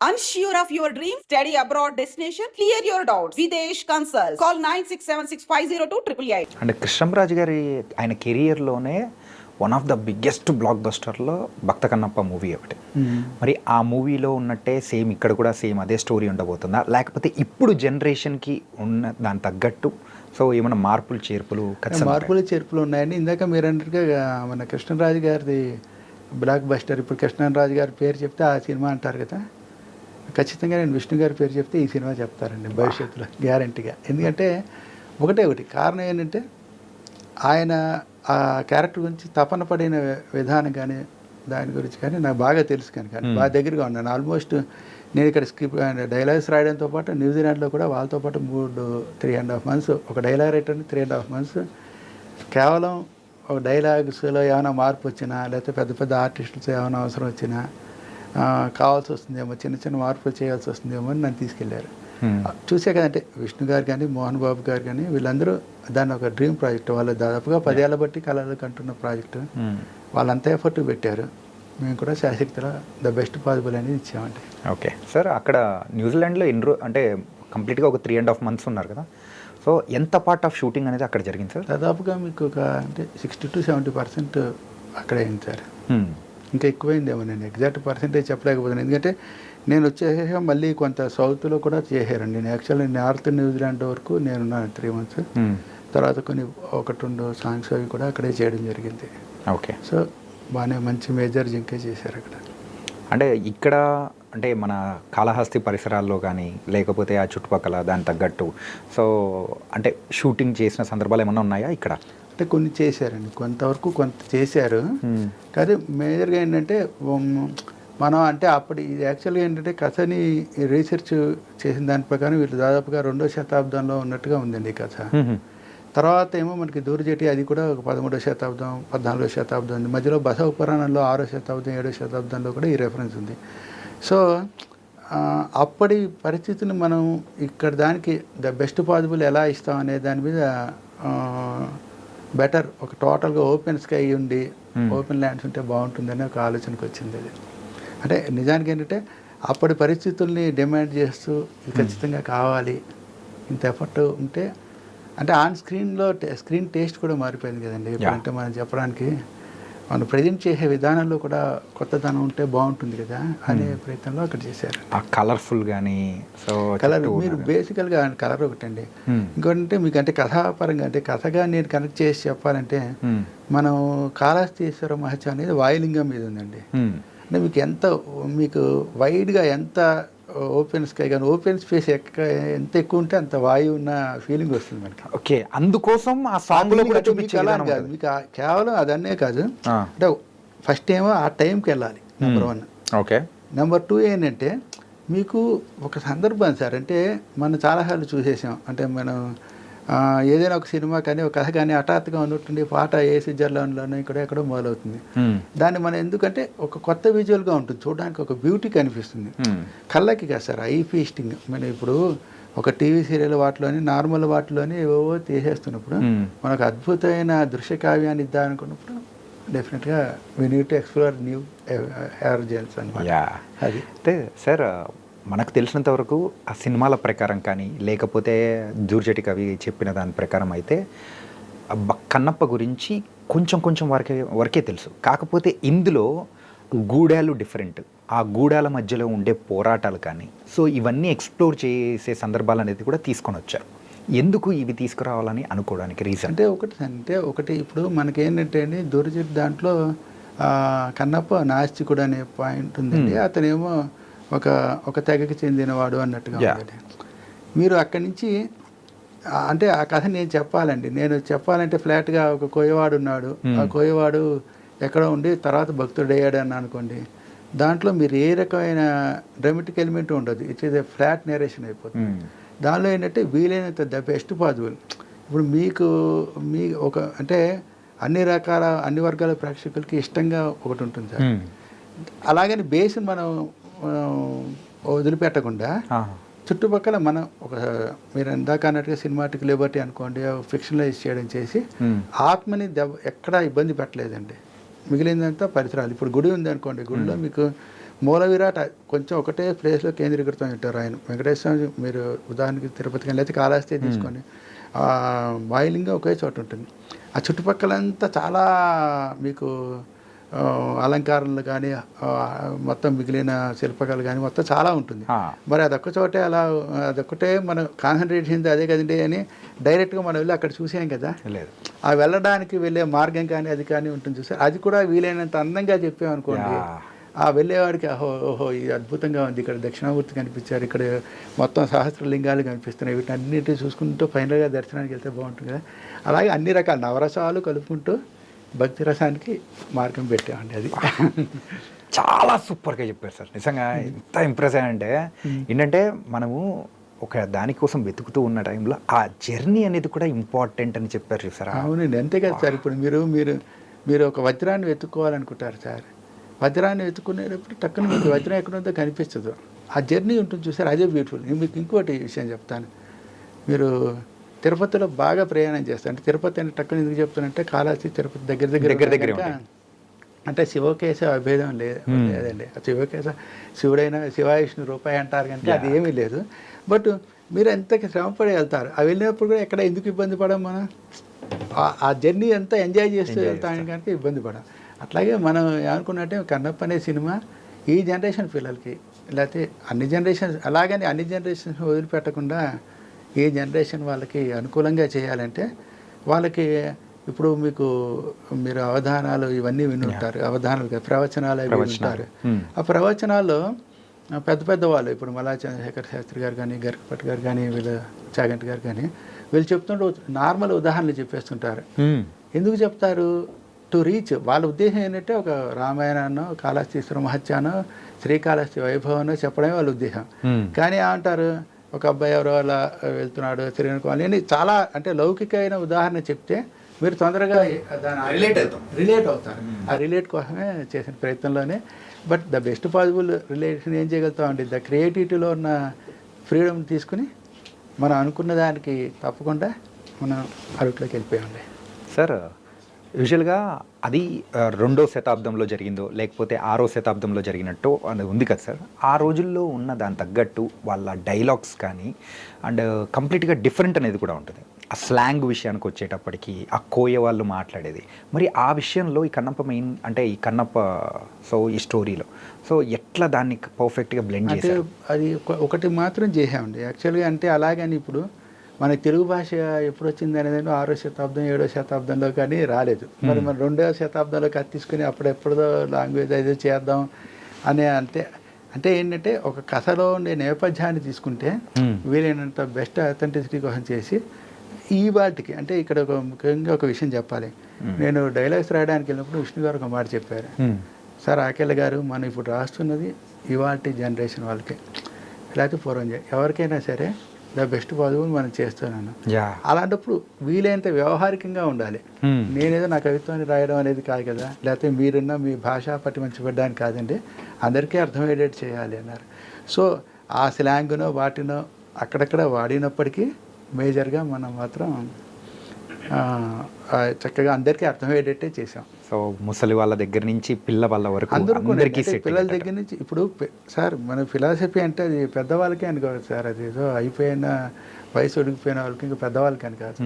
Unsure of your dream? Study abroad destination? Clear your doubts. Videsh Consult. Call 9676502888. అంటే కృష్ణంరాజు గారి ఆయన కెరియర్లోనే one of the biggest black బస్టర్లో Bhakta Kannappa movie ఒకటి మరి ఆ మూవీలో ఉన్నట్టే సేమ్ ఇక్కడ కూడా సేమ్ అదే స్టోరీ ఉండబోతుందా లేకపోతే ఇప్పుడు జనరేషన్కి ఉన్న దాని తగ్గట్టు సో ఏమైనా మార్పులు చేర్పులు ఖచ్చితంగా మార్పులు చేర్పులు ఉన్నాయండి ఇందాక మీరు అన్నట్టుగా మన కృష్ణరాజు గారిది బ్లాక్ బస్టర్ ఇప్పుడు కృష్ణరాజు గారి పేరు చెప్తే ఆ సినిమా అంటారు కదా. ఖచ్చితంగా నేను విష్ణు గారి పేరు చెప్తే ఈ సినిమా చెప్తారండి భవిష్యత్తులో గ్యారంటీగా. ఎందుకంటే ఒకటే ఒకటి కారణం ఏంటంటే ఆయన ఆ క్యారెక్టర్ గురించి తపన పడిన విధానం కానీ దాని గురించి కానీ నాకు బాగా తెలుసు కనుక. బాగా దగ్గరగా ఉన్నాను. ఆల్మోస్ట్ నేను ఇక్కడ స్క్రిప్ట్ డైలాగ్స్ రాయడంతో పాటు న్యూజిలాండ్లో కూడా వాళ్ళతో పాటు మూడు త్రీ అండ్ హాఫ్ మంత్స్ ఒక డైలాగ్ రైటర్ని త్రీ అండ్ హాఫ్ మంత్స్ కేవలం ఒక డైలాగ్స్లో ఏమైనా మార్పు వచ్చినా లేకపోతే పెద్ద పెద్ద ఆర్టిస్టులతో ఏమైనా అవసరం వచ్చినా కావాల్సి వస్తుందేమో చిన్న చిన్న మార్పులు చేయాల్సి వస్తుందేమో అని నన్ను తీసుకెళ్ళారు. చూసే కదంటే విష్ణు గారు కానీ మోహన్ బాబు గారు కానీ వీళ్ళందరూ దాన్ని ఒక డ్రీమ్ ప్రాజెక్ట్ వాళ్ళు దాదాపుగా పదేళ్ళ బట్టి కళలు కంటున్న ప్రాజెక్టు. వాళ్ళంతా ఎఫర్ట్ పెట్టారు. మేము కూడా శాశక్తిలో ద బెస్ట్ పాసిబుల్ అనేది ఇచ్చామండి. ఓకే. సార్ అక్కడ న్యూజిలాండ్లో ఎన్ని అంటే కంప్లీట్గా ఒక త్రీ అండ్ హాఫ్ మంత్స్ ఉన్నారు కదా? సో ఎంత పార్ట్ ఆఫ్ షూటింగ్ అనేది అక్కడ జరిగింది సార్? దాదాపుగా మీకు ఒక అంటే సిక్స్టీ టు సెవెంటీ పర్సెంట్ అక్కడే అయింది సార్. మ్మ్. ఇంకా ఎక్కువైందేమో నేను ఎగ్జాక్ట్ పర్సెంటేజ్ చెప్పలేకపోతున్నాను. ఎందుకంటే నేను వచ్చేసాక మళ్ళీ కొంత సౌత్లో కూడా చేశారండి. నేను యాక్చువల్లీ నార్త్ న్యూజిలాండ్ వరకు నేనున్నాను త్రీ మంత్స్. తర్వాత కొన్ని ఒకటి రెండు సాంగ్స్ అవి కూడా అక్కడే చేయడం జరిగింది. ఓకే సో బాగానే మంచి మేజర్ జింకే చేశారు అక్కడ. అంటే ఇక్కడ అంటే మన కాళహస్తి పరిసరాల్లో కానీ లేకపోతే ఆ చుట్టుపక్కల దాని తగ్గట్టు. సో అంటే షూటింగ్ చేసిన సందర్భాలు ఏమైనా ఉన్నాయా ఇక్కడ? అంటే కొన్ని చేశారండి. కొంతవరకు కొంత చేశారు. కానీ మేజర్గా ఏంటంటే మనం అంటే అప్పుడు ఇది యాక్చువల్గా ఏంటంటే కథని రీసెర్చ్ చేసిన దాని ప్రకారం వీళ్ళు దాదాపుగా రెండో శతాబ్దంలో ఉన్నట్టుగా ఉందండి ఈ కథ. తర్వాత ఏమో మనకి దూరజటి అది కూడా ఒక పదమూడో శతాబ్దం పద్నాలుగో శతాబ్దం ఉంది. మధ్యలో బసవ పురాణంలో ఆరో శతాబ్దం ఏడో శతాబ్దంలో కూడా ఈ రెఫరెన్స్ ఉంది. సో అప్పటి పరిస్థితిని మనం ఇక్కడ దానికి ద బెస్ట్ పాసిబుల్ ఎలా ఇస్తాం అనే దాని మీద బెటర్ ఒక టోటల్గా ఓపెన్ స్కై ఉండి ఓపెన్ ల్యాండ్స్ ఉంటే బాగుంటుందని ఒక ఆలోచనకు వచ్చింది అది. అంటే నిజానికి ఏంటంటే అప్పటి పరిస్థితుల్ని డిమాండ్ చేస్తూ ఖచ్చితంగా కావాలి. ఇంత ఎఫర్ట్ ఉంటే అంటే ఆన్ స్క్రీన్లో స్క్రీన్ టేస్ట్ కూడా మారిపోయింది కదండి అంటే మనం చెప్పడానికి మనం ప్రజెంట్ చేసే విధానంలో కూడా కొత్తదనం ఉంటే బాగుంటుంది కదా అనే ప్రయత్నంలో అక్కడ చేశారు ఆ కలర్ఫుల్ కానీ సో కలర్ మీరు. బేసికల్గా కలర్ ఒకటండి మ్మ్. ఇంకోటి అంటే మీకు అంటే కథాపరంగా అంటే కథగా నేను కనెక్ట్ చేసి చెప్పాలంటే మ్మ్. మనం కాళహస్తీశ్వర మహత్యం అనేది వాయులింగం మీద ఉందండి. అంటే మీకు ఎంత మీకు వైడ్గా ఎంత ఓపెన్ స్కై కానీ ఓపెన్ స్పేస్ ఎక్క ఎంత ఎక్కువ ఉంటే అంత వాయువు ఉన్న ఫీలింగ్ వస్తుంది మనకి. ఓకే అందుకోసం ఆ సాంగ్లో కూడా కాదు మీకు కేవలం అదన్నే కాదు. అంటే ఫస్ట్ ఏమో ఆ టైంకి వెళ్ళాలి number one okay. Number two ఏంటంటే మీకు ఒక సందర్భం సార్ అంటే మనం చాలాసార్లు చూసేసాం అంటే మనం ఏదైనా ఒక సినిమా కానీ ఒక కథ కానీ హఠాత్తుగా ఉన్నట్టుండి పాట ఏ స్విట్జర్లాండ్లోనో ఇక్కడ ఎక్కడో మొదలవుతుంది. దాన్ని మనం ఎందుకంటే ఒక కొత్త విజువల్గా ఉంటుంది. చూడడానికి ఒక బ్యూటీ కనిపిస్తుంది. కళ్ళకి కాదు సార్ ఐ ఫీస్టింగ్. మనం ఇప్పుడు ఒక టీవీ సీరియల్ వాటిలోని నార్మల్ వాటిలోని ఏవో తీసేస్తున్నప్పుడు. మనకు అద్భుతమైన దృశ్య కావ్యాన్ని ఇద్దామనుకున్నప్పుడు డెఫినెట్గా we need to explore new gels అనమాట అది. అయితే సార్ మనకు తెలిసినంత వరకు ఆ సినిమాల ప్రకారం కానీ లేకపోతే దూర్జటి కవి చెప్పిన దాని ప్రకారం అయితే కన్నప్ప గురించి కొంచెం కొంచెం వరకే వరకే తెలుసు. కాకపోతే ఇందులో గూడాలు డిఫరెంట్ ఆ గూడాల మధ్యలో ఉండే పోరాటాలు కానీ సో ఇవన్నీ ఎక్స్ప్లోర్ చేసే సందర్భాలు అనేది కూడా తీసుకొని వచ్చారు. ఎందుకు ఇవి తీసుకురావాలని అనుకోవడానికి రీజన్ అంటే ఒకటి అంటే ఒకటి ఇప్పుడు మనకేంటంటే అండి దుర్జిత్ దాంట్లో కన్నప్ప నాస్తికుడు అనే పాయింట్ ఉందండి. అతనేమో ఒక ఒక తెగకి చెందినవాడు అన్నట్టుగా మీరు అక్కడి నుంచి అంటే ఆ కథ నేను చెప్పాలండి. నేను చెప్పాలంటే ఫ్లాట్గా ఒక కోయవాడు ఉన్నాడు. ఆ కోయవాడు ఎక్కడో ఉండి తర్వాత భక్తుడు అయ్యాడు అని అనుకోండి. దాంట్లో మీరు ఏ రకమైన డ్రమటిక్ ఎలిమెంట్ ఉండదు. It is a flat narration అయిపోతుంది. దానిలో ఏంటంటే వీలైనంత ద బెస్ట్ పాసిబుల్ ఇప్పుడు మీకు మీ ఒక అంటే అన్ని రకాల అన్ని వర్గాల ప్రేక్షకులకి ఇష్టంగా ఒకటి ఉంటుంది సార్. అలాగని బేస్ మనం వదిలిపెట్టకుండా చుట్టుపక్కల మనం ఒక మీరు ఇందాక అన్నట్టుగా సినిమాటిక్ లిబర్టీ అనుకోండి ఫిక్షనలైజ్ చేయడం చేసి ఆత్మని దెబ్బ ఎక్కడా ఇబ్బంది పెట్టలేదండి. మిగిలిందంతా పరిసరాలు. ఇప్పుడు గుడి ఉంది అనుకోండి గుడిలో మీకు మూల విరాట్ కొంచెం ఒకటే ప్లేస్లో కేంద్రీకృతం ఉంటారు ఆయన. వెంకటేశ్వర మీరు ఉదాహరణకి తిరుపతి కానీ లేకపోతే కాళహస్తి తీసుకోండి. ఆ వాయులింగం ఒకే చోట ఉంటుంది. ఆ చుట్టుపక్కలంతా చాలా మీకు అలంకారాలు కానీ మొత్తం మిగిలిన శిల్పకళలు కానీ మొత్తం చాలా ఉంటుంది. మరి అదొక్క చోటే అలా అదొక్కటే మనం కాన్సన్ట్రేట్ చేసింది అదే కదండి అని డైరెక్ట్గా మనం వెళ్ళి అక్కడ చూసాం కదా. లేదు. ఆ వెళ్ళడానికి వెళ్ళే మార్గం కానీ అది కానీ ఉంటుంది చూసారు అది కూడా వీలైనంత అందంగా చెప్పామనుకోండి. ఆ వెళ్ళేవాడికి ఓహో ఓహో ఇది అద్భుతంగా ఉంది. ఇక్కడ దక్షిణామూర్తి కనిపించారు ఇక్కడ మొత్తం సహస్రలింగాలు కనిపిస్తున్నాయి. వీటిని అన్నిటి చూసుకుంటూ ఫైనల్గా దర్శనానికి వెళ్తే బాగుంటుంది కదా. అలాగే అన్ని రకాల నవరసాలు కలుపుకుంటూ భక్తి రసానికి మార్గం పెట్టామండి అది. చాలా సూపర్గా చెప్పారు సార్. నిజంగా ఎంత ఇంప్రెస్ అయ్యంటే ఏంటంటే మనము ఒక దానికోసం వెతుకుతూ ఉన్న టైంలో ఆ జర్నీ అనేది కూడా ఇంపార్టెంట్ అని చెప్పారు చూసారా? అవునండి అంతే కదా సార్. ఇప్పుడు మీరు మీరు మీరు ఒక వజ్రాన్ని వెతుక్కోవాలనుకుంటారు సార్. వజ్రాన్ని వెతుక్కునేటప్పుడు టక్కున మీకు వజ్రం ఎక్కడ ఉందో కనిపించదు ఆ జర్నీ ఉంటుంది చూసారు? అదే బ్యూటిఫుల్. నేను మీకు ఇంకోటి విషయం చెప్తాను. మీరు తిరుపతిలో బాగా ప్రయాణం చేస్తారు అంటే తిరుపతి అని టక్కున ఎందుకు చెప్తానంటే కాళహస్తి తిరుపతి దగ్గర దగ్గర దగ్గర దగ్గరే. అంటే శివకేశ అభేదం లేదు లేదండి. ఆ శివకేశ శివుడైన శివాయుష్ణు రూపాయి అంటారు కనుక అది ఏమీ లేదు. బట్ మీరు ఎంతకి శ్రమపడి వెళ్తారు? ఆ వెళ్ళినప్పుడు కూడా ఎక్కడ ఎందుకు ఇబ్బంది పడం మనం? ఆ- ఆ జర్నీ అంతా ఎంజాయ్ చేస్తూ వెళ్తాం కనుక ఇబ్బంది పడం అట్లాగే మనం ఏమనుకున్నట్టే కన్నప్ప అనే సినిమా ఈ జనరేషన్ పిల్లలకి లేకపోతే అన్ని జనరేషన్స్ అలాగని అన్ని జనరేషన్స్ వదిలిపెట్టకుండా ఈ జనరేషన్ వాళ్ళకి అనుకూలంగా చేయాలంటే వాళ్ళకి ఇప్పుడు మీకు మీరు అవధానాలు ఇవన్నీ వినుంటారు అవధానాలు ప్రవచనాలు అవి. వింటారు. ఆ ప్రవచనాల్లో పెద్ద పెద్ద వాళ్ళు ఇప్పుడు మల్లా చంద్రశేఖర్ శాస్త్రి గారు కానీ గరికపట్ గారు కానీ వీళ్ళ చాగంటి గారు కానీ వీళ్ళు చెప్తుంటే నార్మల్ ఉదాహరణలు చెప్పేస్తుంటారు. ఎందుకు చెప్తారు టు రీచ్ వాళ్ళ ఉద్దేశం ఏంటంటే ఒక రామాయణాన్నో కాళహస్తీశ్వర మహత్యానో శ్రీకాళహస్తి వైభవనో చెప్పడమే వాళ్ళ ఉద్దేశం. కానీ ఏమంటారు ఒక అబ్బాయి ఎవరో అలా వెళ్తున్నాడు తిరిగిన అని. చాలా అంటే లౌకికమైన ఉదాహరణ చెప్తే మీరు తొందరగా దాని Relate అవుతాం. రిలేట్ అవుతారు. ఆ రిలేట్ కోసమే చేసిన ప్రయత్నంలోనే. But the best possible relation ఏం చేయగలుగుతామండి? ద క్రియేటివిటీలో ఉన్న ఫ్రీడమ్ తీసుకుని మనం అనుకున్న దానికి తప్పకుండా మనం అరుట్లోకి వెళ్ళిపోయామండి. సార్ యూజువల్గా అది రెండో శతాబ్దంలో జరిగిందో లేకపోతే ఆరో శతాబ్దంలో జరిగినట్టు అది ఉంది కదా సార్. ఆ రోజుల్లో ఉన్న దాని తగ్గట్టు వాళ్ళ డైలాగ్స్ కానీ అండ్ కంప్లీట్గా డిఫరెంట్ అనేది కూడా ఉంటుంది. ఆ స్లాంగ్ విషయానికి వచ్చేటప్పటికి ఆ కోయ వాళ్ళు మాట్లాడేది. మరి ఆ విషయంలో ఈ కన్నప్ప మెయిన్ అంటే ఈ కన్నప్ప సో ఈ స్టోరీలో సో ఎట్లా దాన్ని పర్ఫెక్ట్గా బ్లెండ్ చేశారు? అది ఒక- ఒకటి మాత్రం చేసామండి యాక్చువల్గా అంటే అలాగని ఇప్పుడు మన తెలుగు భాష ఎప్పుడు వచ్చింది అనేది ఆరో శతాబ్దం ఏడో శతాబ్దంలో కానీ రాలేదు. మరి మన రెండో శతాబ్దంలోకి అది తీసుకుని అప్పుడెప్పుడో లాంగ్వేజ్ అయితే చేద్దాం అనే అంటే అంటే ఏంటంటే ఒక కథలో ఉండే నేపథ్యాన్ని తీసుకుంటే Hmm. వీలైనంత బెస్ట్ అథెంటిసిటీ కోసం చేసి ఈ వాటికి అంటే ఇక్కడ ఒక ముఖ్యంగా ఒక విషయం చెప్పాలి. నేను డైలాగ్స్ రాయడానికి వెళ్ళినప్పుడు విష్ణు గారు ఒక మాట చెప్పారు. సార్ ఆకేళ్ళ గారు మనం ఇప్పుడు రాస్తున్నది ఇవాటి జనరేషన్ వాళ్ళకి. లేకపోతే పూర్వం ఎవరికైనా సరే ద బెస్ట్ పాసిబుల్ మనం చేస్తున్నాను. యా. అలాంటప్పుడు వీలైనంత వ్యవహారికంగా ఉండాలి. నేనేదో నా కవిత్వాన్ని రాయడం అనేది కాదు కదా. లేకపోతే మీరున్న మీ భాష పట్టి మంచి పెట్టడానికి కాదండి. అందరికీ అర్థమయ్యేటట్టు చేయాలి అన్నారు. సో ఆ స్లాంగ్నో వాటినో అక్కడక్కడ వాడినప్పటికీ మేజర్గా మనం మాత్రం చక్కగా అందరికీ అర్థమయ్యేటట్టే చేసాం సో ముసలి వాళ్ళ దగ్గర నుంచి పిల్ల వాళ్ళ వరకు అందరికీ పిల్లల దగ్గర నుంచి ఇప్పుడు సార్ మన ఫిలాసఫీ అంటే అది పెద్దవాళ్ళకే అని కాదు సార్ అది ఏదో అయిపోయిన వయసు ఉడికిపోయిన వాళ్ళకి ఇంకా పెద్దవాళ్ళకి అని కాదు.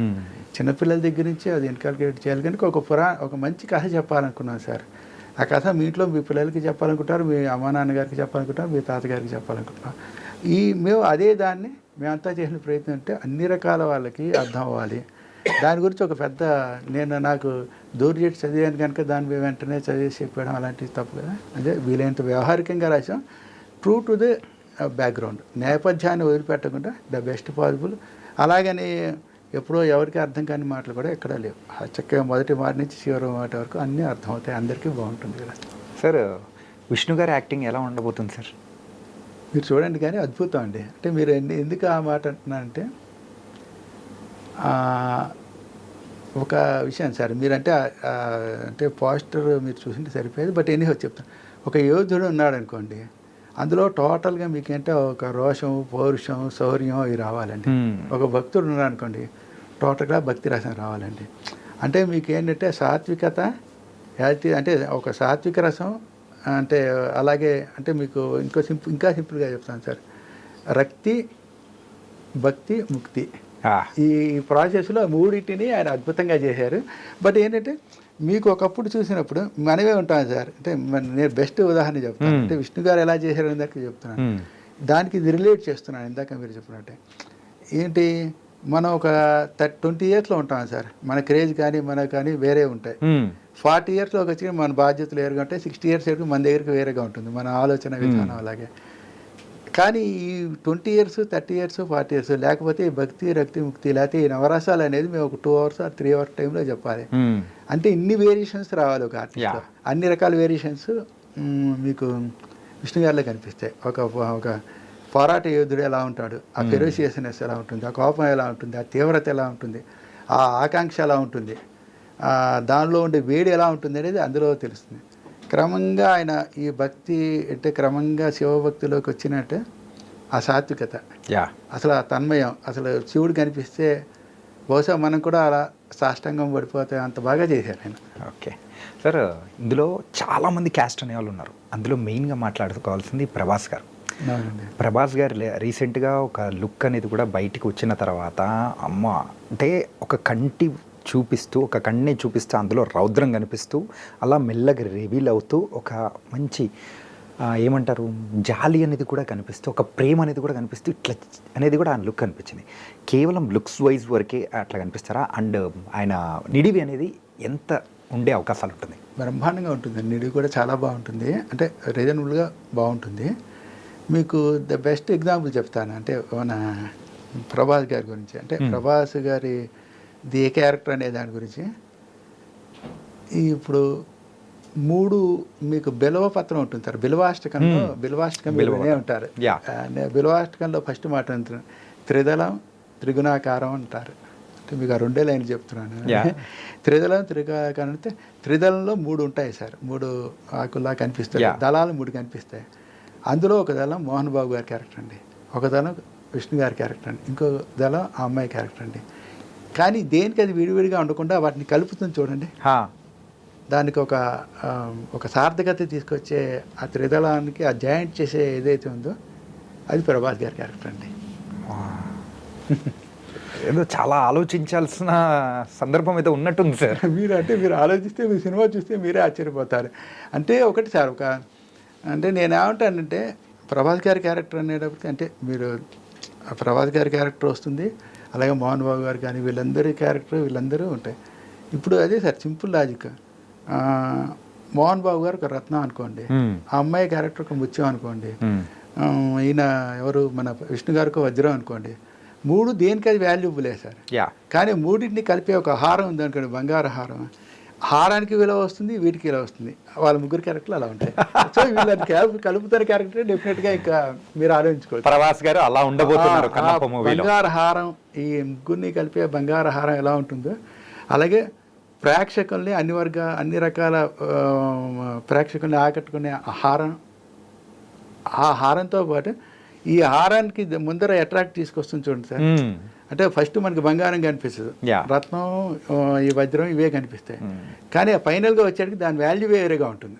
చిన్నపిల్లల దగ్గర నుంచి అది ఇన్కాల్కులేట్ చేయాలి కనుక ఒక పురా ఒక మంచి కథ చెప్పాలనుకున్నాను సార్. ఆ కథ మీ ఇంట్లో మీ పిల్లలకి చెప్పాలనుకుంటారు మీ అమ్మా నాన్నగారికి చెప్పాలనుకుంటారు మీ తాతగారికి చెప్పాలనుకుంటున్నారు ఈ మేము అదే దాన్ని మేమంతా చేసిన ప్రయత్నం అంటే అన్ని రకాల వాళ్ళకి అర్థం అవ్వాలి. దాని గురించి ఒక పెద్ద నేను నాకు దూర్జెట్ చదివాను కనుక దాని మీద వెంటనే చదివేసి చెప్పడం అలాంటివి తప్పు కదా. అదే వీలైనంత వ్యవహారికంగా రాసాం ట్రూ టు ది బ్యాక్గ్రౌండ్ నేపథ్యాన్ని వదిలిపెట్టకుండా ద బెస్ట్ పాసిబుల్ అలాగని ఎప్పుడో ఎవరికి అర్థం కాని మాటలు కూడా ఎక్కడా లేవు. ఆ చక్కగా మొదటి మాట నుంచి చివరి మాట వరకు అన్నీ అర్థమవుతాయి. అందరికీ బాగుంటుంది కదా. సార్ విష్ణు గారి యాక్టింగ్ ఎలా ఉండబోతుంది సార్ మీరు చూడండి కానీ అద్భుతం అండి. అంటే మీరు ఎందు- ఎందుకు ఆ మాట అంటున్నారంటే ఒక విషయం సార్ మీరంటే అంటే పోస్టర్ మీరు చూసింటే సరిపోయేది బట్ ఎనీహో చెప్తాను. ఒక యోధుడు ఉన్నాడు అనుకోండి అందులో టోటల్గా మీకంటే ఒక రోషం పౌరుషం శౌర్యం ఇవి రావాలండి. ఒక భక్తుడు ఉన్నాడు అనుకోండి టోటల్గా భక్తి రసం రావాలండి. అంటే మీకు ఏంటంటే సాత్వికత యాతి అంటే ఒక సాత్విక రసం అంటే అలాగే అంటే మీకు ఇంకో సింపుల్ ఇంకా సింపుల్గా చెప్తాను సార్. రక్తి భక్తి ముక్తి. ఈ ప్రాసెస్లో మూడింటిని ఆయన అద్భుతంగా చేశారు. బట్ ఏంటంటే మీకు ఒకప్పుడు చూసినప్పుడు మనమే ఉంటాం సార్. అంటే నేను బెస్ట్ ఉదాహరణ చెప్తాను. అంటే విష్ణు గారు ఎలా చేశారు ఇందాక చెప్తున్నాను. దానికి ఇది రిలేట్ చేస్తున్నాను ఇందాక మీరు చెప్పినట్టే. ఏంటి మనం ఒక థర్టీ ట్వంటీ ఇయర్స్లో ఉంటాం సార్. మన క్రేజ్ కానీ మన కానీ వేరే ఉంటాయి. ఫార్టీ ఇయర్స్లోకి వచ్చి మన బాధ్యతలు వేరుగా ఉంటాయి. సిక్స్టీ ఇయర్స్ వరకు మన దగ్గరికి వేరేగా ఉంటుంది. మన ఆలోచన విధానం అలాగే. కానీ ఈ twenty years thirty years forty years లేకపోతే ఈ భక్తి రక్తి ముక్తి లేకపోతే ఈ నవరసాలు అనేది మేము ఒక two hours or three hours టైంలో చెప్పాలి. మ్మ్. అంటే ఇన్ని వేరియేషన్స్ రావాలి ఒక ఆర్టిస్ట్. అన్ని రకాల వేరియేషన్స్ మీకు విష్ణు గారిలో కనిపిస్తాయి. ఒక ఒక పోరాట యోధుడు ఎలా ఉంటాడు ఆ ఫెరోషియస్నెస్ ఎలా ఉంటుంది ఆ కోపం ఎలా ఉంటుంది ఆ తీవ్రత ఎలా ఉంటుంది ఆ ఆకాంక్ష ఎలా ఉంటుంది దానిలో ఉండే వేడి ఎలా ఉంటుంది అనేది అందులో తెలుస్తుంది. క్రమంగా ఆయన ఈ భక్తి అంటే క్రమంగా శివభక్తిలోకి వచ్చినట్టు ఆ సాత్వికత. యా. అసలు ఆ తన్మయం అసలు శివుడు కనిపిస్తే బహుశా మనం కూడా అలా సాష్టాంగం పడిపోతే అంత బాగా చేశారు ఆయన. ఓకే. సార్ ఇందులో చాలామంది క్యాస్ట్ అనే వాళ్ళు ఉన్నారు. అందులో మెయిన్గా మాట్లాడుకోవాల్సింది ప్రభాస్ గారు. ప్రభాస్ గారు లే- రీసెంట్గా ఒక లుక్ అనేది కూడా బయటికి వచ్చిన తర్వాత అమ్మ అంటే ఒక కంటి చూపిస్తూ ఒక కన్నే చూపిస్తూ అందులో రౌద్రం కనిపిస్తూ అలా మెల్లగా రివీల్ అవుతూ ఒక మంచి ఏమంటారు జాలి అనేది కూడా కనిపిస్తూ ఒక ప్రేమ అనేది కూడా కనిపిస్తూ ఇట్లా అనేది కూడా ఆయన లుక్ కనిపించింది. కేవలం లుక్స్ వైజ్ వరకే అట్లా కనిపిస్తారా? అండ్ ఆయన నిడివి అనేది ఎంత ఉండే అవకాశాలు ఉంటుంది? బ్రహ్మాండంగా ఉంటుంది. నిడి కూడా చాలా బాగుంటుంది. అంటే రీజనబుల్గా బాగుంటుంది. మీకు ద బెస్ట్ ఎగ్జాంపుల్ చెప్తాను. అంటే మన ప్రభాస్ గారి గురించి. అంటే. ప్రభాస్ గారి ది ఏ క్యారెక్టర్ అనే దాని గురించి. ఇప్పుడు మూడు మీకు బిలవ పత్రం ఉంటుంది సార్. బిలవాష్టకంలో. బిలవాష్టకం బిలవ వినే ఉంటారు. బిలవాష్టకంలో ఫస్ట్ మాట అంటున్నాను త్రిదళం త్రిగుణాకారం అంటారు. అంటే మీకు ఆ రెండే లైన్లు చెప్తున్నాను. త్రిదళం త్రిగుణాకారం అంటే త్రిదళంలో మూడు ఉంటాయి సార్. మూడు ఆకుల్లా కనిపిస్తాయి. దళాలు మూడు కనిపిస్తాయి. అందులో ఒక దళం మోహన్ బాబు గారి క్యారెక్టర్ అండి. ఒక దళం విష్ణు గారి క్యారెక్టర్ అండి. ఇంకో దళం ఆ అమ్మాయి క్యారెక్టర్ అండి. కానీ దేనికి అది విడివిడిగా ఉండకుండా వాటిని కలుపుతుంది చూడండి. దానికి ఒక ఒక సార్థకత తీసుకొచ్చే ఆ త్రిదళానికి ఆ జాయింట్ చేసే ఏదైతే ఉందో అది ప్రభాస్ గారి క్యారెక్టర్ అండి. ఏదో చాలా ఆలోచించాల్సిన సందర్భం అయితే ఉన్నట్టుంది సార్. మీరు అంటే మీరు ఆలోచిస్తే మీ సినిమా చూస్తే మీరే ఆశ్చర్యపోతారు. అంటే ఒకటి సార్ ఒక అంటే నేను ఏమంటానంటే ప్రభాస్ గారి క్యారెక్టర్ అనేటప్పటికి అంటే మీరు ఆ ప్రభాస్ గారి క్యారెక్టర్ వస్తుంది అలాగే మోహన్ బాబు గారు కానీ వీళ్ళందరి క్యారెక్టర్ వీళ్ళందరూ ఉంటాయి. ఇప్పుడు అదే sir simple logic. Mohan Babu garu ఒక రత్నం అనుకోండి. ఆ అమ్మాయి క్యారెక్టర్ ఒక ముత్యం అనుకోండి ఈయన ఎవరు మన విష్ణు గారికి వజ్రం అనుకోండి మూడు దేనికి అది వాల్యూబులే సార్. కానీ మూడింటిని కలిపే ఒక హారం ఉంది అనుకోండి బంగారు హారం. హారానికి విలువ వస్తుంది వీటికి విలువ వస్తుంది. వాళ్ళ ముగ్గురు క్యారెక్టర్లు అలా ఉంటాయి. సో వీళ్ళని కలుపు కలుపుతారు క్యారెక్టర్ డెఫినెట్గా ఇంకా మీరు ఆలోచించుకోవచ్చు. ప్రభాస్ గారు అలా ఉండబోతున్నారు బంగారు హారం ఈ ముగ్గురిని కలిపే బంగారు హారం ఎలా ఉంటుందో అలాగే ప్రేక్షకుల్ని అన్ని వర్గ అన్ని రకాల ప్రేక్షకుల్ని ఆకట్టుకునే హారం ఆ హారంతో పాటు ఈ హారానికి ముందర అట్రాక్ట్ తీసుకొస్తుంది చూడండి సార్. అంటే ఫస్ట్ మనకి బంగారం కనిపిస్తుంది. రత్నం ఈ వజ్రం ఇవే కనిపిస్తాయి. మ్మ్. కానీ ఆ ఫైనల్గా వచ్చేటికి దాని వాల్యూ వేరేగా ఉంటుంది.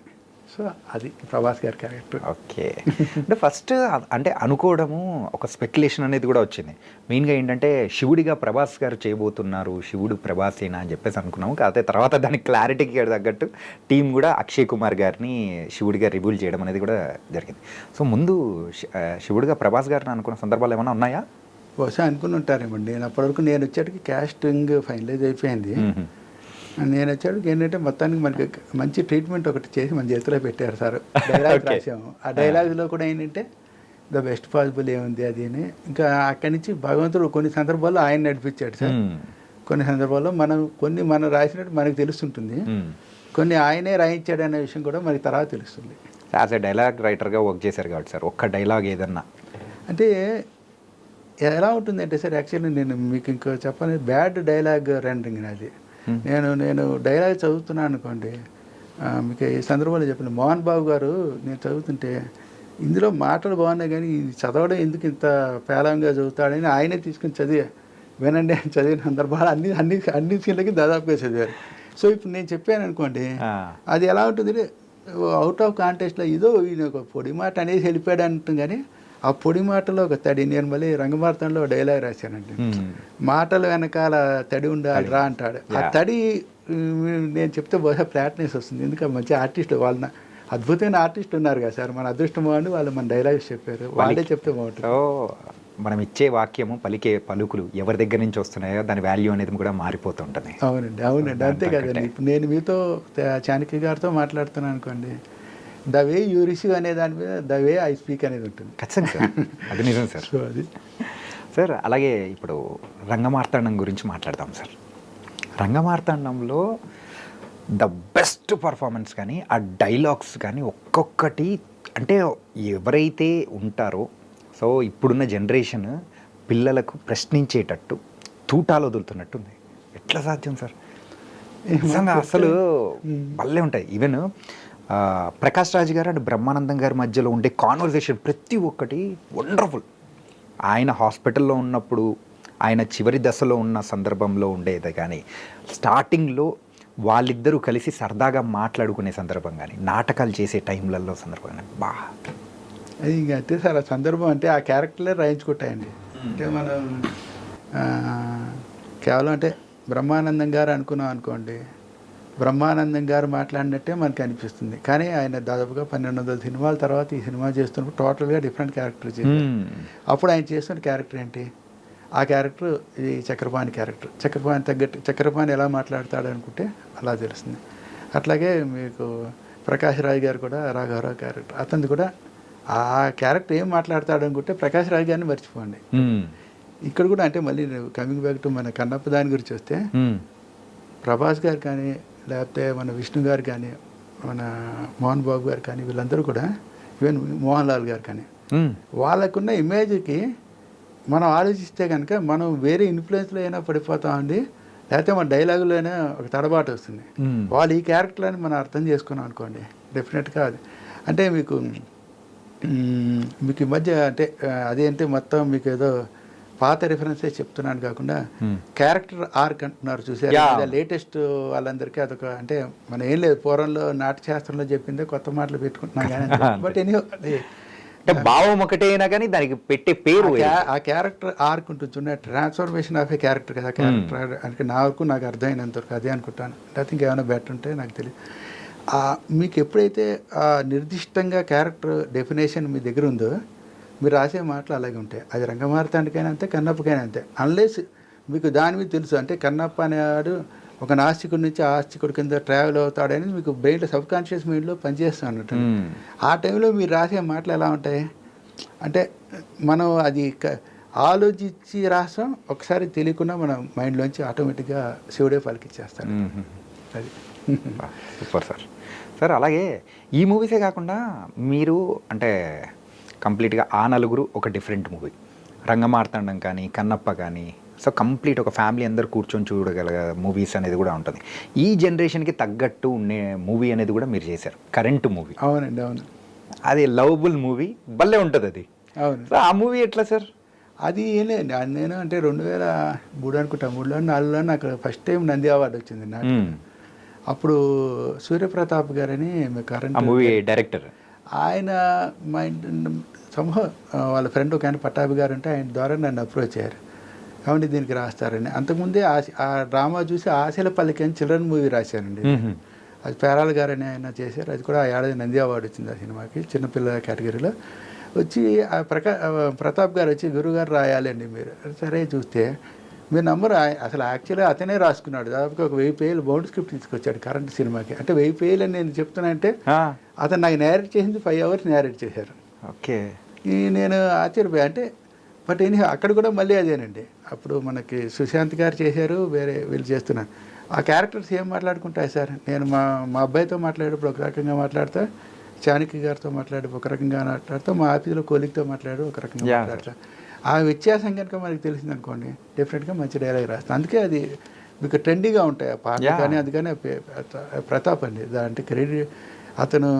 సో అది ప్రభాస్ గారి క్యారెక్టర్. ఓకే. అంటే ఫస్ట్ అంటే అనుకోవడము ఒక స్పెక్యులేషన్ అనేది కూడా వచ్చింది. మెయిన్గా ఏంటంటే శివుడిగా ప్రభాస్ గారు చేయబోతున్నారు శివుడు ప్రభాసేనా అని చెప్పేసి అనుకున్నాము. కాకపోతే తర్వాత దానికి క్లారిటీకి తగ్గట్టు టీం కూడా అక్షయ్ కుమార్ గారిని శివుడిగా రివీల్ చేయడం అనేది కూడా జరిగింది. సో ముందు శివుడిగా ప్రభాస్ గారిని అనుకున్న సందర్భాలు ఏమైనా ఉన్నాయా? బహుశా అనుకుని ఉంటారేమండి నేను అప్పటివరకు నేను వచ్చేటికి క్యాస్టింగ్ ఫైనలైజ్ అయిపోయింది. నేను వచ్చేటికి ఏంటంటే మొత్తానికి మనకి మంచి ట్రీట్మెంట్ ఒకటి చేసి మన చేతిలో పెట్టారు సార్. డైలాగ్. రాసాము ఆ డైలాగ్లో కూడా ఏంటంటే ద బెస్ట్ పాసిబుల్ ఏముంది అది అని. ఇంకా అక్కడి నుంచి భగవంతుడు కొన్ని సందర్భాల్లో ఆయన నడిపించాడు సార్. కొన్ని సందర్భాల్లో మనం కొన్ని మనం రాసినట్టు మనకు తెలుస్తుంటుంది. కొన్ని ఆయనే రాయించాడు అనే విషయం కూడా మనకి తర్వాత తెలుస్తుంది. యాజ్ ఎ డైలాగ్ రైటర్గా వర్క్ చేశారు కాబట్టి సార్ ఒక్క డైలాగ్ ఏదన్నా. అంటే ఎలా ఉంటుందంటే సార్ యాక్చువల్లీ నేను మీకు ఇంకో చెప్పాలి బ్యాడ్ డైలాగ్ రెండరింగ్ నాది Hmm. నేను నేను డైలాగ్ చదువుతున్నాను అనుకోండి మీకు ఈ సందర్భంలో చెప్పిన మోహన్ బాబు గారు నేను చదువుతుంటే ఇందులో మాటలు బాగున్నాయి కానీ చదవడం ఎందుకు ఇంత పేలంగా చదువుతాడని ఆయనే తీసుకుని చదివా వినండి అని చదివిన సందర్భాలు అన్ని అన్ని అన్ని సీన్లకి దాదాపుగా చదివారు సో ఇప్పుడు నేను చెప్పాను అనుకోండి. అది ఎలా ఉంటుంది అవుట్ ఆఫ్ కాంటెస్ట్లో ఇదో ఈయన ఒక పొడి మాట అనేసి వెళ్ళిపోయాడు అంటాం కానీ ఆ పొడి మాటలో ఒక తడి నేను మళ్ళీ రంగమార్తంలో డైలాగ్ రాశానండి. మాటల వెనకాల తడి ఉండాలి రా అంటాడు. ఆ. తడి నేను చెప్తే బహుశా ఫ్లాట్నెస్ వస్తుంది. ఎందుకంటే మంచి ఆర్టిస్ట్ వాళ్ళ అద్భుతమైన ఆర్టిస్ట్ ఉన్నారు కదా సార్. మన అదృష్టం బాగుండి వాళ్ళు మన డైలాగ్స్ చెప్పారు. వాళ్ళే చెప్తే బాగుంటుంది. మనం ఇచ్చే వాక్యము పలికే పలుకులు ఎవరి దగ్గర నుంచి వస్తున్నాయో దాని వాల్యూ అనేది కూడా మారిపోతూ ఉంటుంది. అవునండి అవునండి. అంతే కదండి. ఇప్పుడు నేను మీతో చాణక్య గారితో మాట్లాడుతున్నాను అనుకోండి. ద వే యూ రిసీవ్ అనే దాని మీద ద వే ఐ స్పీక్ అనేది ఉంటుంది. ఖచ్చితంగా సార్. అది నిజం సార్. సో అది. సార్ అలాగే ఇప్పుడు రంగమార్తాండం గురించి మాట్లాడదాం సార్. రంగమార్తాండంలో ద బెస్ట్ పర్ఫార్మెన్స్ కానీ ఆ డైలాగ్స్ కానీ ఒక్కొక్కటి అంటే ఎవరైతే ఉంటారో సో ఇప్పుడున్న జనరేషన్ పిల్లలకు ప్రశ్నించేటట్టు తూటాలు వదులుతున్నట్టుంది. ఎట్లా సాధ్యం సార్? నిజంగా అసలు భలే ఉంటాయి. ఈవెన్ ప్రకాష్ రాజ్ గారు అండ్ బ్రహ్మానందం గారి మధ్యలో ఉండే కాన్వర్జేషన్ ప్రతి ఒక్కటి వండర్ఫుల్ ఆయన హాస్పిటల్లో ఉన్నప్పుడు ఆయన చివరి దశలో ఉన్న సందర్భంలో ఉండేది కానీ స్టార్టింగ్లో వాళ్ళిద్దరూ కలిసి సరదాగా మాట్లాడుకునే సందర్భం కానీ నాటకాలు చేసే టైంలలో సందర్భం కానీ బా. అది ఇంకా అంతే సార్ ఆ సందర్భం అంటే ఆ క్యారెక్టర్లే రాయించుకుంటాయండి. అంటే మనం కేవలం అంటే బ్రహ్మానందం గారు అనుకున్నాం అనుకోండి బ్రహ్మానందం గారు మాట్లాడినట్టే మనకి అనిపిస్తుంది. కానీ ఆయన దాదాపుగా పన్నెండు వందల సినిమాల తర్వాత ఈ సినిమా చేస్తున్నప్పుడు టోటల్గా డిఫరెంట్ క్యారెక్టర్ చేశారు. అప్పుడు ఆయన చేస్తున్న క్యారెక్టర్ ఏంటి? ఆ క్యారెక్టర్ ఈ చక్రపాణి క్యారెక్టర్. చక్రపాణి తగ్గట్టు చక్రపాణి ఎలా మాట్లాడతాడు అనుకుంటే అలా తెలుస్తుంది. అట్లాగే మీకు ప్రకాష్ రాజ్ గారు కూడా రాఘవరావు క్యారెక్టర్. అతనిది కూడా ఆ క్యారెక్టర్ ఏం మాట్లాడతాడు అనుకుంటే ప్రకాష్ రాజ్ గారిని మర్చిపోండి. ఇక్కడ కూడా అంటే మళ్ళీ కమింగ్ బ్యాక్ టు మన కన్నప్ప దాని గురించి వస్తే. ప్రభాస్ గారు కానీ లేకపోతే మన విష్ణు గారు కానీ మన మోహన్ బాబు గారు కానీ వీళ్ళందరూ కూడా ఈవెన్ మోహన్ లాల్ గారు కానీ. వాళ్ళకున్న ఇమేజ్కి మనం ఆలోచిస్తే కనుక మనం వేరే ఇన్ఫ్లుయెన్స్లో అయినా పడిపోతామండి లేకపోతే మన డైలాగులో అయినా ఒక తడబాటు వస్తుంది. వాళ్ళు ఈ క్యారెక్టర్లని మనం అర్థం చేసుకున్నాం అనుకోండి డెఫినెట్గా అది అంటే మీకు మీకు ఈ మధ్య అంటే అదేంటి మొత్తం మీకు ఏదో పాత రిఫరెన్సే చెప్తున్నాను కాకుండా. క్యారెక్టర్ ఆర్క్ అంటున్నారు. చూసారు? లేటెస్ట్ వాళ్ళందరికీ అదొక అంటే మన ఏం లేదు పూర్వంలో నాట్యశాస్త్రంలో చెప్పిందే కొత్త మాటలు పెట్టుకుంటున్నాం కానీ బట్ ఎనీ అంటే భావం ఒకటేనా కానీ దానికి పెట్టే పేరు ఆ క్యా- ఆ క్యారెక్టర్ ఆర్క్ ఉంటుంది చూడండి ట్రాన్స్ఫర్మేషన్ ఆఫ్ ఏ క్యారెక్టర్ కదా క్యారెక్టర్ అంటే నా వరకు నాకు అర్థమైనంత వరకు అదే అనుకుంటాను. లేకపోతే ఇంకేమైనా బెటర్ ఉంటే నాకు తెలియదు. మీకు ఎప్పుడైతే ఆ నిర్దిష్టంగా క్యారెక్టర్ డెఫినేషన్ మీ దగ్గర ఉందో మీరు రాసే మాటలు అలాగే ఉంటాయి. అది రంగమార్తానికైనా అంతే కన్నప్పకైనా అంతే. అన్లెస్ మీకు దాని మీద తెలుసు. అంటే కన్నప్ప అనేవాడు ఒక నాస్తికుడి నుంచి ఆస్తికుడి కింద ట్రావెల్ అవుతాడని మీకు బ్రెయిన్లో సబ్ కాన్షియస్ మైండ్లో పనిచేస్తూ అన్నట్టు మ్మ్. ఆ టైంలో మీరు రాసే మాటలు ఎలా ఉంటాయి? అంటే మనం అది ఆలోచించి రాస్తాం ఒకసారి తెలియకుండా మన మైండ్లోంచి ఆటోమేటిక్గా శివుడే పలికిచ్చేస్తాడు. మ్మ్. అది. బా, సూపర్ సార్. సార్ అలాగే ఈ మూవీసే కాకుండా మీరు అంటే కంప్లీట్గా ఆ నలుగురు ఒక డిఫరెంట్ మూవీ. రంగమార్తాండం కానీ కన్నప్ప కానీ సో కంప్లీట్ ఒక ఫ్యామిలీ అందరు కూర్చొని చూడగల మూవీస్ అనేది కూడా ఉంటుంది. ఈ జనరేషన్కి తగ్గట్టు ఉండే మూవీ అనేది కూడా మీరు చేశారు. Current movie. అవునండి అవును. అది లవబుల్ మూవీ. భలే ఉంటుంది అది. అవును. సో ఆ మూవీ ఎట్లా సార్? అది ఏం లేదు నేను అంటే రెండు వేల మూడు అనుకుంటా మూడులో నాలుగులో నాకు ఫస్ట్ టైం నంది అవార్డు వచ్చింది నాకు. అప్పుడు సూర్యప్రతాప్ గారని కరెంట్ మూవీ డైరెక్టర్. ఆయన మా ఇంటి సమూహ వాళ్ళ ఫ్రెండ్ ఒక ఆయన పట్టాభి గారు ఉంటే ఆయన ద్వారా నన్ను అప్రోచ్ అయ్యారు. కాబట్టి దీనికి రాస్తారని. అంతకుముందే ఆ ఆ డ్రామా చూసి ఆశల పల్లికి అని చిల్డ్రన్ మూవీ రాశానండి. అది పేరాల గారు అని ఆయన చేశారు. అది కూడా ఆ ఏడాది నంది అవార్డు వచ్చింది ఆ సినిమాకి చిన్నపిల్లల కేటగిరీలో. వచ్చి ఆ ప్రకా ప్రతాప్ గారు వచ్చి గురుగారు రాయాలండి మీరు. సరే చూస్తే మీరు నంబర్ అసలు యాక్చువల్గా అతనే రాసుకున్నాడు. దాదాపుగా ఒక వెయ్యి పేజీలు బౌండ్ స్క్రిప్ట్ తీసుకొచ్చాడు కరెంట్ సినిమాకి. అంటే వెయ్యి పేజీలు అని నేను చెప్తున్నా అంటే ఆ, అతను నాకు నేరేట్ చేసింది ఫైవ్ అవర్స్ నేరేట్ చేశారు. ఓకే. ఈ నేను ఆశ్చర్యపోయా. అంటే బట్ ఎనీ అక్కడ కూడా మళ్ళీ అదేనండి. అప్పుడు మనకి సుశాంత్ గారు చేశారు వేరే వీళ్ళు చేస్తున్నారు. ఆ క్యారెక్టర్స్ ఏం మాట్లాడుకుంటాయి సార్? నేను మా మా అబ్బాయితో మాట్లాడేటప్పుడు ఒక రకంగా మాట్లాడతా చాణక్య గారితో మాట్లాడి ఒక రకంగా మాట్లాడతా మా ఆఫీసులో కోలిగ్తో మాట్లాడి ఒక రకంగా మాట్లాడతా. ఆ వ్యత్యాసం కనుక మనకి తెలిసింది అనుకోండి డెఫినెట్గా మంచి డైలాగ్ రాస్తాను అందుకే అది మీకు ట్రెండీగా ఉంటాయి ఆ పాట. కానీ అది కానీ ప్రతాప్ అండి దాంట్లో క్రెడిట్ అతను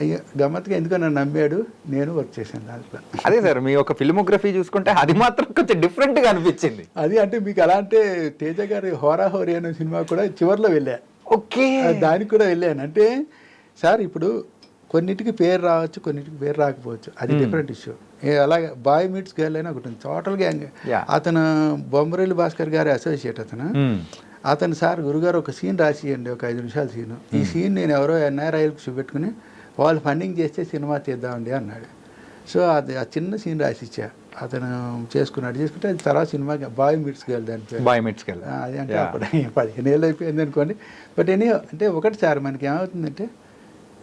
అయ్యో గమ్మత్తుగా ఎందుకో నన్ను నమ్మాడు నేను వర్క్ చేశాను దాంట్లో. అదే సార్ మీ ఒక ఫిల్మోగ్రఫీ చూసుకుంటే అది మాత్రం కొంచెం డిఫరెంట్గా అనిపించింది. అది అంటే మీకు ఎలా అంటే తేజ గారి హోరా హోరీ అనే సినిమా కూడా చివర్లో వెళ్ళా. ఓకే. దానికి కూడా వెళ్ళాను. అంటే సార్ ఇప్పుడు కొన్నిటికి పేరు రావచ్చు కొన్నిటికి పేరు రాకపోవచ్చు. అది డిఫరెంట్ ఇష్యూ అలాగే బాయ్ మీట్స్ గర్ల్ అయినా ఒకటి టోటల్ గ్యాంగ్. అతను బొమ్మరేలు భాస్కర్ గారి అసోసియేట్ అతను. మ్మ్. అతను సార్ గురుగారు ఒక సీన్ రాసియండి ఒక ఐదు నిమిషాల సీన్ ఈ సీన్ నేను ఎవరో ఎన్ఆర్ఐలకు చూపెట్టుకుని వాళ్ళు ఫండింగ్ చేస్తే సినిమా తీద్దామండి అన్నాడు. సో అది ఆ చిన్న సీన్ రాసి ఇచ్చా అతను చేసుకున్నాడు. చేసుకుంటే అది తర్వాత సినిమా బాయ్ మీట్స్ గర్ల్ దాని బాయ్ వెళ్ళి ఆ, అది అంటే అప్పుడు పదిహేను ఏళ్ళు అయిపోయింది అనుకోండి బట్ ఎనీ అంటే ఒకటి సార్ మనకి ఏమవుతుందంటే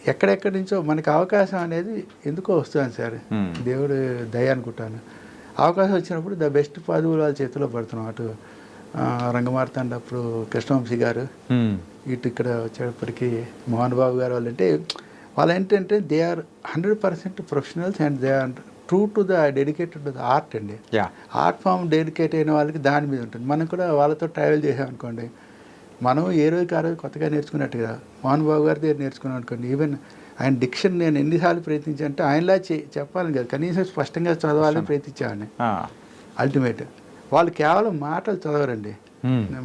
ఎక్కడెక్కడి నుంచో మనకి అవకాశం అనేది ఎందుకో వస్తుంది సార్. దేవుడు దయ అనుకుంటాను. అవకాశం వచ్చినప్పుడు ద బెస్ట్ పదవులు వాళ్ళ చేతిలో పడుతున్నాం. అటు ఆ, రంగమార్తాండ అప్పుడు కృష్ణవంశీ గారు. ఇటు ఇక్కడ వచ్చేటప్పటికి మోహన్ బాబు గారు వాళ్ళు అంటే వాళ్ళు ఏంటంటే they are hundred percent professionals and they are true to the dedicated to the art అండి. యా. ఆర్ట్ ఫామ్ డెడికేట్ అయిన వాళ్ళకి దాని మీద ఉంటుంది. మనం కూడా వాళ్ళతో ట్రావెల్ చేసామనుకోండి మనం ఏ రోజుకి ఆ రోజు కొత్తగా నేర్చుకున్నట్టుగా మోహన్ బాబు గారి దగ్గర నేర్చుకున్నాం అనుకోండి ఈవెన్ ఆయన డిక్షన్ నేను ఎన్నిసార్లు ప్రయత్నించాను అంటే ఆయనలా చే- చెప్పాలి కదా కనీసం స్పష్టంగా చదవాలని ప్రయత్నించామని. అల్టిమేట్ వాళ్ళు కేవలం మాటలు చదవరండి.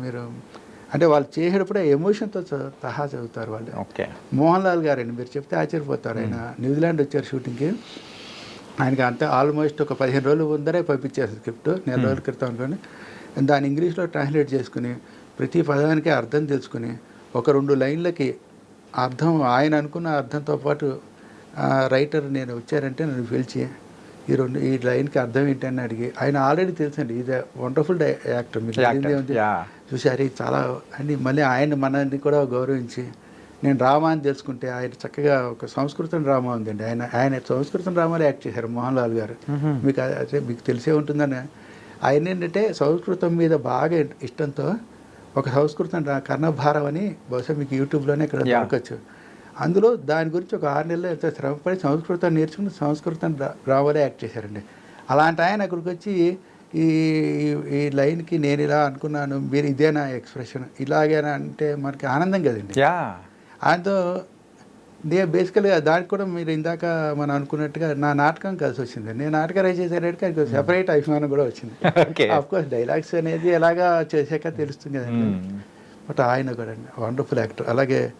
మీరు అంటే వాళ్ళు చేసేటప్పుడే ఎమోషన్తో సహా చదువుతారు వాళ్ళు. ఓకే. మోహన్ లాల్ గారండి మీరు చెప్తే ఆశ్చర్యపోతారు. ఆయన న్యూజిలాండ్ వచ్చారు షూటింగ్కి ఆయనకి అంతే ఆల్మోస్ట్ ఒక పదిహేను రోజులు ముందరే పంపించారు స్క్రిప్ట్ నెల రోజుల క్రితం అనుకోండి. దాన్ని ఇంగ్లీష్లో ట్రాన్స్లేట్ చేసుకుని ప్రతి పదానికి అర్థం తెలుసుకుని ఒక రెండు లైన్లకి అర్థం ఆయన అనుకున్న అర్థంతో పాటు రైటర్ నేను వచ్చారంటే నన్ను పిలిచి ఈ రెండు ఈ లైన్కి అర్థం ఏంటని అడిగి ఆయన ఆల్రెడీ తెలుసండి ఇది వండర్ఫుల్ యాక్టర్ yeah. చూసారు చాలా అని మళ్ళీ ఆయన మనల్ని కూడా గౌరవించి నేను డ్రామా అని తెలుసుకుంటే ఆయన చక్కగా ఒక సంస్కృతం డ్రామా ఉందండి. ఆయన ఆయన సంస్కృతం డ్రామాలో యాక్ట్ చేశారు మోహన్ లాల్ గారు. మీకు అదే మీకు తెలిసే ఉంటుందని. ఆయన ఏంటంటే సంస్కృతం మీద బాగా ఇష్టంతో ఒక సంస్కృతం కర్ణభారం అని బహుశా మీకు యూట్యూబ్లోనే ఇక్కడ. దొరకచ్చు. అందులో దాని గురించి ఒక ఆరు నెలలు ఎంతో శ్రమపడి సంస్కృతం నేర్చుకుని సంస్కృతం డ్రామాలో యాక్ట్ చేశారండి. అలాంటి ఆయన అక్కడికి వచ్చి ఈ ఈ- లైన్కి నేను ఇలా అనుకున్నాను మీరు ఇదేనా ఎక్స్ప్రెషన్? ఇలాగేనా అంటే మనకి ఆనందం కదండి. యా. ఆయనతో నే బేసికల్గా దానికి కూడా మీరు ఇందాక మనం అనుకున్నట్టుగా నా నాటకం కలిసి వచ్చింది. నేను నాటకం రైజ్ చేసేటట్టుగా ఆయనకు సెపరేట్ అభిమానం కూడా వచ్చింది. కోర్స్ డైలాగ్స్ అనేది ఎలాగా చేసాక తెలుస్తుంది కదండి. మ్మ్. బట్ ఆయన కూడా వండర్ఫుల్ యాక్టర్ అలాగే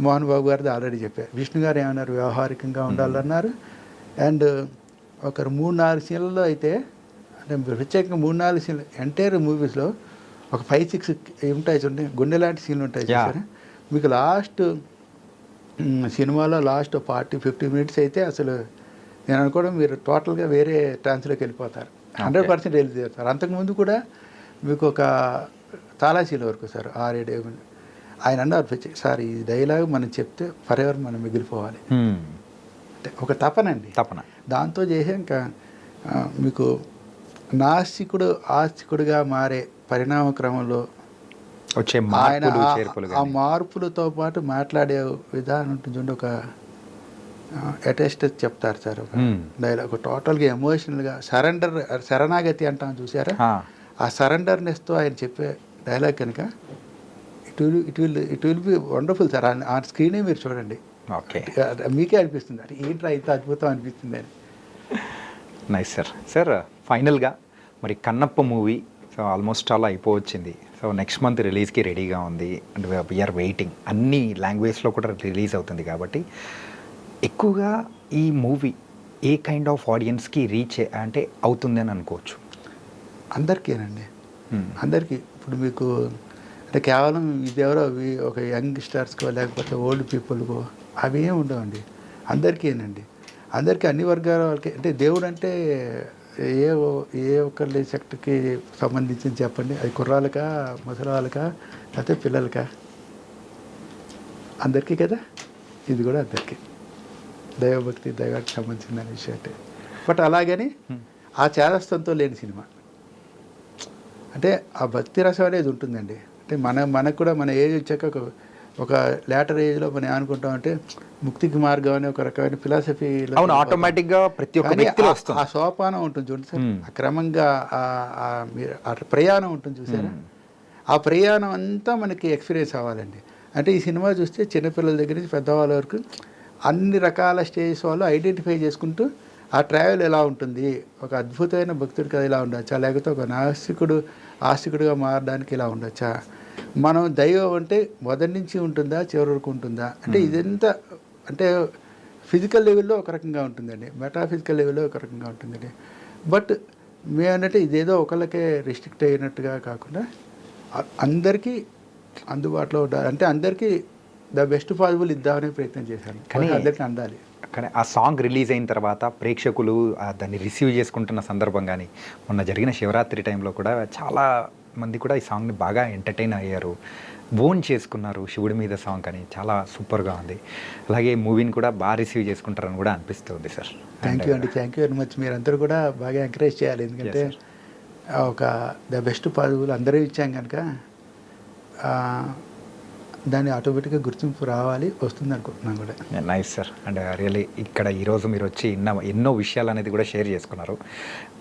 మోహన్ బాబు గారిది ఆల్రెడీ చెప్పారు విష్ణు గారు ఏమన్నారు? వ్యవహారికంగా ఉండాలన్నారు. అండ్ ఒక మూడు నాలుగు సీన్లలో అయితే అంటే ప్రత్యేకంగా మూడు నాలుగు సీన్లు ఎంటైర్ మూవీస్లో ఒక ఫైవ్ సిక్స్ ఉంటాయి చూడండి. గుండె లాంటి సీన్లు ఉంటాయి. చూసారా? మీకు లాస్ట్ సినిమాలో లాస్ట్ ఫార్టీ ఫిఫ్టీ మినిట్స్ అయితే అసలు నేను అనుకోవడం మీరు టోటల్గా వేరే ట్రాన్స్లోకి వెళ్ళిపోతారు. హండ్రెడ్ పర్సెంట్ వెళ్ళిపోతారు అంతకుముందు కూడా మీకు ఒక తాలాసీల వరకు సార్ ఆరేడు ఆయన అన్నారు సార్ ఈ డైలాగ్ మనం చెప్తే ఫర్ ఎవర్ మనం మిగిలిపోవాలి. అంటే ఒక తపనండి తపన. దాంతో చేసే ఇంకా ఆ, మీకు నాస్తికుడు ఆస్తికుడిగా మారే పరిణామ క్రమంలో వచ్చే ఆయన మార్పులు ఆ- చేర్పులు ఆ కానీ మార్పులతో పాటు మాట్లాడే విధానం ఉంటుంది చూడండి ఒక అటెస్ట్ చెప్తారు సార్ ఒక. డైలాగ్ టోటల్గా ఎమోషనల్గా సరెండర్ శరణాగతి అంటాం చూసారా ఆ. సరెండర్నెస్తో ఆయన చెప్పే డైలాగ్ కనుక it will it will it will be wonderful sir. ఆ- స్క్రీనే మీరు చూడండి. ఓకే. మీకే అనిపిస్తుంది. అరే ఏంట్రా ఇంత అద్భుతం అనిపిస్తుంది అని. Nice sir. సార్ ఫైనల్గా మరి కన్నప్ప మూవీ ఆల్మోస్ట్ అలా అయిపోవచ్చింది. సో నెక్స్ట్ మంత్ రిలీజ్కి రెడీగా ఉంది. అండ్ వీఆర్ వెయిటింగ్ అన్ని లాంగ్వేజ్లో కూడా రిలీజ్ అవుతుంది కాబట్టి ఎక్కువగా ఈ మూవీ ఏ కైండ్ ఆఫ్ ఆడియన్స్కి రీచ్ అంటే అవుతుంది అని అనుకోవచ్చు. అందరికీనండి. Hmm. అందరికీ. ఇప్పుడు మీకు అంటే కేవలం ఇది ఎవరో అవి ఒక యంగ్ స్టార్స్కో లేకపోతే ఓల్డ్ పీపుల్కో అవి ఏమి ఉండవండి. అందరికీనండి. అందరికీ అన్ని వర్గాల వాళ్ళకి అంటే దేవుడు అంటే ఏ ఏ ఒక్కరి సెక్టర్కి సంబంధించింది చెప్పండి. అది కుర్రాలకా ముసలి వాళ్ళకా లేకపోతే పిల్లలకా? అందరికీ కదా? ఇది కూడా అందరికీ. దైవభక్తి దైవానికి సంబంధించిన విషయం అంటే. బట్ అలాగని ఆ చేదస్తంతో లేని సినిమా. అంటే ఆ భక్తి రసం అనేది ఉంటుందండి. అంటే మన మనకు కూడా మన ఏజ్ వచ్చాక ఒక లేటర్ ఏజ్లో మనం ఏమనుకుంటాం అంటే ముక్తికి మార్గం అనే ఒక రకమైన ఫిలాసఫీ అవును ఆటోమేటిక్గా ప్రతి ఒక్క వ్యక్తిలో ఆ సోపానం ఉంటుంది చూడండి సార్. ఆ క్రమంగా ఆ- ప్రయాణం ఉంటుంది చూసారా? ఆ ప్రయాణం అంతా మనకి ఎక్స్పీరియన్స్ అవ్వాలండి. అంటే ఈ సినిమా చూస్తే చిన్నపిల్లల దగ్గర నుంచి పెద్దవాళ్ళ వరకు అన్ని రకాల స్టేజెస్ వాళ్ళు ఐడెంటిఫై చేసుకుంటూ ఆ ట్రావెల్ ఎలా ఉంటుంది? ఒక అద్భుతమైన భక్తుడి కథ ఇలా ఉండొచ్చా? లేకపోతే ఒక నాస్తికుడు ఆస్తికుడిగా మారడానికి ఇలా ఉండొచ్చా? మనం దైవం అంటే మొదటి నుంచి ఉంటుందా చివరి వరకు ఉంటుందా? అంటే ఇదంతా అంటే ఫిజికల్ లెవెల్లో ఒక రకంగా ఉంటుందండి. మెటాఫిజికల్ లెవెల్లో ఒక రకంగా ఉంటుందండి. బట్ మేమన్నట్టు ఇదేదో ఒకళ్ళకే రిస్ట్రిక్ట్ అయినట్టుగా కాకుండా అందరికీ అందుబాటులో ఉండాలి అంటే అందరికీ ద బెస్ట్ పాసిబుల్ ఇద్దామనే ప్రయత్నం చేశాను. కానీ అందరికీ అందాలి. కానీ ఆ సాంగ్ రిలీజ్ అయిన తర్వాత ప్రేక్షకులు దాన్ని రిసీవ్ చేసుకుంటున్న సందర్భం కానీ మొన్న జరిగిన శివరాత్రి టైంలో కూడా చాలా మంది కూడా ఈ సాంగ్ని బాగా ఎంటర్టైన్ అయ్యారు. ఓన్ చేసుకున్నారు శివుడి మీద సాంగ్ అని. చాలా సూపర్గా ఉంది. అలాగే మూవీని కూడా బాగా రిసీవ్ చేసుకుంటారని కూడా అనిపిస్తుంది సార్. థ్యాంక్ యూ అండి. థ్యాంక్ యూ వెరీ మచ్ మీరందరూ కూడా బాగా ఎంకరేజ్ చేయాలి. ఎందుకంటే ఒక ద బెస్ట్ పాసిబుల్ అందరూ ఇచ్చాం కనుక దాన్ని ఆటోమేటిక్గా గుర్తింపు రావాలి వస్తుంది అనుకుంటున్నాను కూడా. నైస్ సార్ అండ్ రియలీ ఇక్కడ ఈరోజు మీరు వచ్చి ఎన్నో ఎన్నో విషయాలు అనేది కూడా షేర్ చేసుకున్నారు.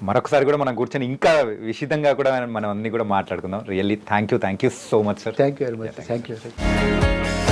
మరొకసారి కూడా మనం కూర్చొని ఇంకా విషితంగా కూడా మనం అన్ని కూడా మాట్లాడుకుందాం. Really thank you thank you so much sir thank you very much thank you